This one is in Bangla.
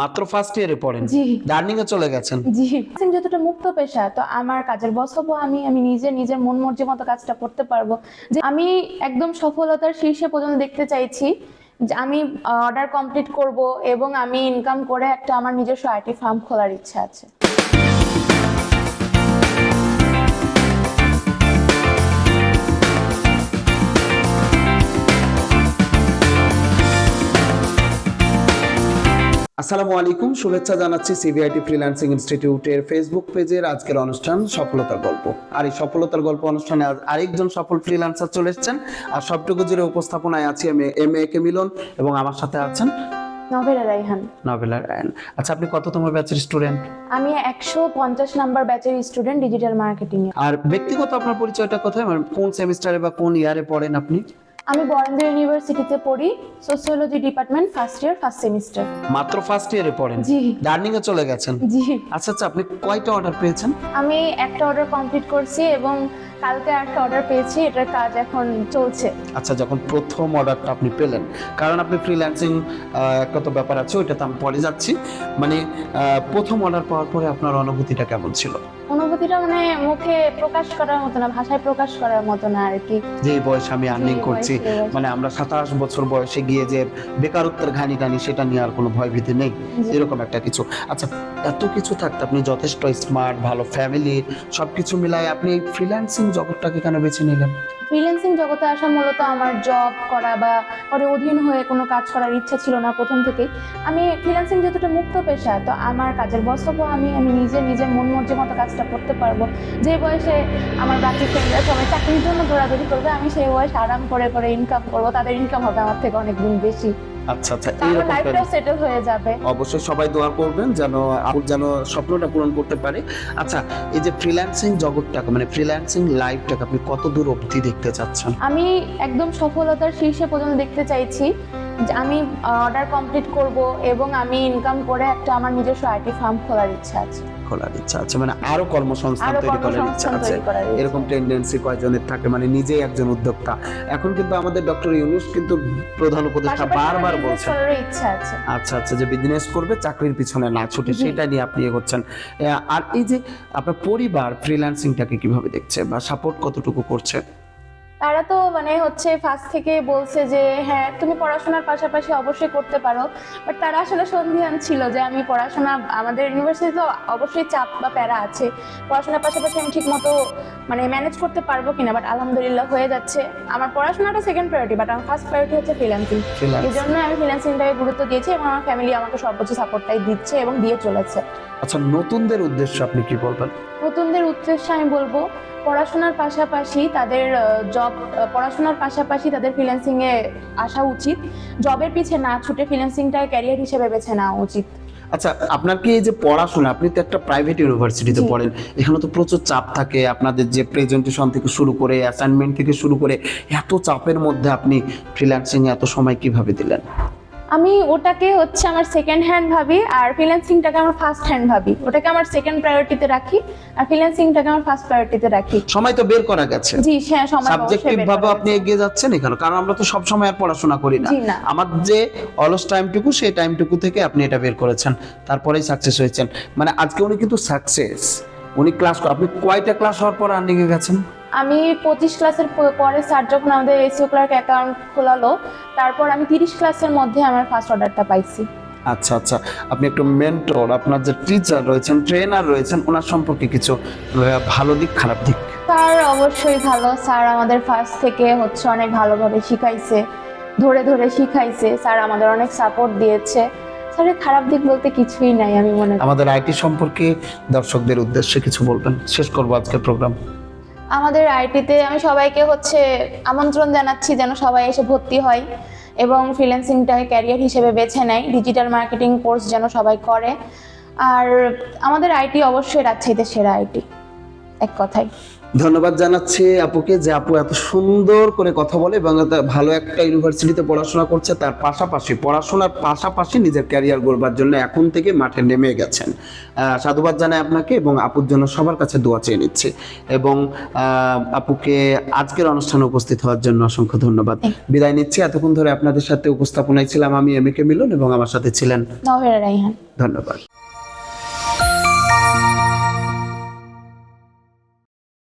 মাত্র ফার্স্ট ইয়ারে পড়েন। জি। জার্নিং এ চলে গেছেন। জি। যতটা মুক্ত পেশা তো আমার কাজের বস হব আমি আমি নিজে নিজের মন মর্জি মতো কাজটা করতে পারব। যে আমি একদম সফলতার শীর্ষে পর্যন্ত দেখতে চাইছি আমি অর্ডার কমপ্লিট করব এবং আমি ইনকাম করে একটা আমার নিজস্ব আইটি ফার্ম খোলার ইচ্ছা আছে। আসসালামু আলাইকুম শুভেচ্ছা জানাচ্ছি সিবিআইটি ফ্রিল্যান্সিং ইনস্টিটিউটের ফেসবুক পেজের আজকের অনুষ্ঠান সফলতার গল্প। আর এই সফলতার গল্প অনুষ্ঠানে আজ আরেকজন সফল ফ্রিল্যান্সার চলে এসেছেন। আর সবটুকু জুড়ে উপস্থাপনায় আছি আমি এম এ কে মিলন এবং আমার সাথে আছেন রাইহান নভেলা আচ্ছা আপনি কততম ব্যাচের স্টুডেন্ট আমি একশো পঞ্চাশ নাম্বার ব্যাচের স্টুডেন্ট ডিজিটাল মার্কেটিং আর ব্যক্তিগত আপনার পরিচয়টা কোথায়? মানে কোন সেমিস্টারে বা কোন ইয়ারে পড়েন আপনি? আমি বরেন্দ্র ইউনিভার্সিটিতে পড়ি sociology department first year first semester মাত্র ফার্স্ট ইয়ারে পড়েন? জি। ডার্নিং এ চলে গেছেন? জি। আচ্ছা আচ্ছা আপনি কয়টা অর্ডার পেয়েছেন? আমি একটা অর্ডার কমপ্লিট করছি এবং কালকে একটা অর্ডার পেয়েছি এটার কাজ এখন চলছে। আচ্ছা যখন প্রথম অর্ডারটা আপনি পেলেন কারণ আপনি ফ্রিল্যান্সিং একটা তো ব্যাপার আছে ওইটাতে আমি পরে যাচ্ছি। মানে প্রথম অর্ডার পাওয়ার পরে আপনার অনুভূতিটা কেমন ছিল? অনুভূতিটা মানে মুখে প্রকাশ করার মতো না ভাষায় প্রকাশ করার মতো না আর কি। যে বয়সে আমি আর্নিং করছি। মানে আমরা সাতাশ বছর বয়সে গিয়ে যে বেকারত্বের ঘানি টানি সেটা নিয়ে আর কোনো ভয় ভীতি নেই এরকম একটা কিছু। আচ্ছা এত কিছু থাকতে আপনি যথেষ্ট স্মার্ট ভালো ফ্যামিলি সবকিছু মিলায় আপনি ফ্রিল্যান্সিং জগৎটাকে কেন বেছে নিলেন? ফ্রিল্যান্সিং জগতে আসা মূলত আমার জব করা বা পরে অধীন হয়ে কোনো কাজ করার ইচ্ছা ছিল না প্রথম থেকেই। আমি ফ্রিল্যান্সিং যতটা মুক্ত পেশা, তো আমার কাজের বস হব আমি আমি নিজে নিজের মন মর্জি মতো কাজটা করতে পারব। যে বয়সে আমার বাকি ফ্রেন্ডরা সবাই চাকরির জন্য দৌড়াদৌড়ি করবে, আমি সেই বয়সে আরাম করে করে ইনকাম করব। তাদের ইনকাম হবে আমার থেকে অনেক গুণ বেশি। আচ্ছা আচ্ছা এইরকম লাইফটাও সেটেল হয়ে যাবে। অবশ্যই সবাই দোয়া করবেন যেন আপুর যেন স্বপ্নটা পূরণ করতে পারে। আচ্ছা এই যে ফ্রিল্যান্সিং জগৎটাকে মানে ফ্রিল্যান্সিং লাইফটাকে আপনি কত দূর অবধি দেখতে চাচ্ছেন? আমি একদম সফলতার শীর্ষে পর্যন্ত দেখতে চাইছি। আমি অর্ডার কমপ্লিট করব এবং আমি ইনকাম করে একটা আমার নিজস্ব আইটি ফার্ম খোলার ইচ্ছা আছে। খোলার ইচ্ছা আছে মানে আরও কর্মসংস্থান তৈরি করার ইচ্ছা আছে। এরকম টেন্ডেন্সি কয়জনের থাকে মানে নিজেই একজন উদ্যোক্তা। এখন কিন্তু আমাদের ডক্টর ইউনুস কিন্তু প্রধান উপদেষ্টা বারবার বলছেন। ইচ্ছা আছে। আচ্ছা আচ্ছা যে বিজনেস করবে চাকরির পিছনে না ছুটে। সেটা নিয়ে আপনি এগোচ্ছেন। আর এই যে আপনার পরিবার ফ্রিল্যান্সিংটাকে কীভাবে দেখছে বা সাপোর্ট কতটুকু করছে? তারা তো মানে হচ্ছে ফার্স্ট থেকে বলছে যে হ্যাঁ তুমি পড়াশোনার পাশাপাশি অবশ্যই করতে পারো। বাট তারা আসলে সন্ধিহান ছিল যে আমি পড়াশোনা আমাদের ইউনিভার্সিটি তো অবশ্যই চাপ বা প্যারা আছে। পড়াশোনার পাশাপাশি আমি ঠিক মতো মানে ম্যানেজ করতে পারব কিনা? বাট আলহামদুলিল্লাহ হয়ে যাচ্ছে। আমার পড়াশোনাটা সেকেন্ড প্রায়োরিটি বাট আমার ফার্স্ট প্রায়োরিটি হচ্ছে ফ্রিল্যান্সিং এই জন্য আমি ফ্রিল্যান্সিংটাকে গুরুত্ব দিয়েছি এবং আমার ফ্যামিলি আমাকে সর্বোচ্চ সাপোর্টটাই দিচ্ছে এবং দিয়ে চলেছে। আচ্ছা নতুনদের উদ্দেশ্যে আপনি কি বলবেন? নতুনদের উদ্দেশ্যে আমি বলব পড়াশোনার পাশাপাশি তাদের জব পড়াশোনার পাশাপাশি তাদের ফ্রিল্যান্সিং এ আসা উচিত। জবের পিছে না ছুটে ফ্রিল্যান্সিংটা ক্যারিয়ার হিসেবে বেছে নেওয়া উচিত। আচ্ছা আপনার কি এই যে পড়াশোনা আপনি তো একটা প্রাইভেট ইউনিভার্সিটিতে পড়েন এখানে তো প্রচুর চাপ থাকে আপনাদের যে প্রেজেন্টেশন থেকে শুরু করে অ্যাসাইনমেন্ট থেকে শুরু করে এত চাপের মধ্যে আপনি ফ্রিল্যান্সিং এত সময় কীভাবে দিলেন? আমি ওটাকে হচ্ছে আমার সেকেন্ড হ্যান্ড ভাবি আর ফ্রিল্যান্সিংটাকে আমার ফার্স্ট হ্যান্ড ভাবি। ওটাকে আমার সেকেন্ড প্রায়োরিটিতে রাখি আর ফ্রিল্যান্সিংটাকে আমার ফার্স্ট প্রায়োরিটিতে রাখি। সময় তো বের করা গেছে। জি হ্যাঁ সময় সাবজেক্টিভ ভাবে আপনি এগিয়ে যাচ্ছেন এখানে কারণ আমরা তো সব সময় আর পড়াশোনা করি না। আমার যে অলস টাইমটুকু সেই টাইমটুকু থেকে আপনি এটা বের করেছেন। তারপরেই সাকসেস হয়েছেন। মানে আজকে উনি কিন্তু সাকসেস উনি ক্লাস আপনি কয়টা ক্লাস হওয়ার পর আর্নিং এ গেছেন? আমি পঁচিশ ক্লাসের পরে স্যার যখন আমাদের এসিও ক্লার্ক অ্যাকাউন্ট খোলালো তারপর আমি তিরিশ ক্লাসের মধ্যে আমার ফার্স্ট অর্ডারটা পাইছি। আচ্ছা আচ্ছা। আপনি একটু মেন্টর আপনার যে টিচার রয়েছেন ট্রেনার রয়েছেন ওনার সম্পর্কে কিছু ভালো দিক খারাপ দিক? স্যার অবশ্যই ভালো। স্যার আমাদের ফার্স্ট থেকে হচ্ছে অনেক ভালোভাবে শিখাইছে ধরে ধরে শিখাইছে। স্যার আমাদের অনেক সাপোর্ট দিয়েছে। স্যারের খারাপ দিক বলতে কিছুই নাই আমি মনে করি। আমাদের আইটি সম্পর্কে দর্শকদের উদ্দেশ্যে কিছু বলবেন? শেষ করব আজকের প্রোগ্রাম আমাদের আইটিতে আমি সবাইকে হচ্ছে আমন্ত্রণ জানাচ্ছি যেন সবাই এসে ভর্তি হয় এবং ফ্রিল্যান্সিংটাকে ক্যারিয়ার হিসেবে বেছে নেয় ডিজিটাল মার্কেটিং কোর্স যেন সবাই করে। আর আমাদের আইটি অবশ্যই রাজশাহীতে সেরা আইটি, এক কথায়। ধন্যবাদ জানাচ্ছি আপুকে যে আপু এত সুন্দর করে কথা বলে এবং ভালো একটা ইউনিভার্সিটিতে পড়াশোনা করছে। তার পাশাপাশি পড়াশোনার পাশাপাশি নিজের ক্যারিয়ার গড়বার জন্য এখন থেকে মাঠে নেমে গেছেন। সাধুবাদ জানাই আপনাকে এবং আপুর জন্য সবার কাছে দোয়া চেয়ে নিচ্ছি। এবং আহ, আপুকে আজকের অনুষ্ঠানে উপস্থিত হওয়ার জন্য অসংখ্য ধন্যবাদ। বিদায় নিচ্ছি। এতক্ষণ ধরে আপনাদের সাথে উপস্থাপনায় ছিলাম আমি এম এ কে মিলন এবং আমার সাথে ছিলেন ধন্যবাদ।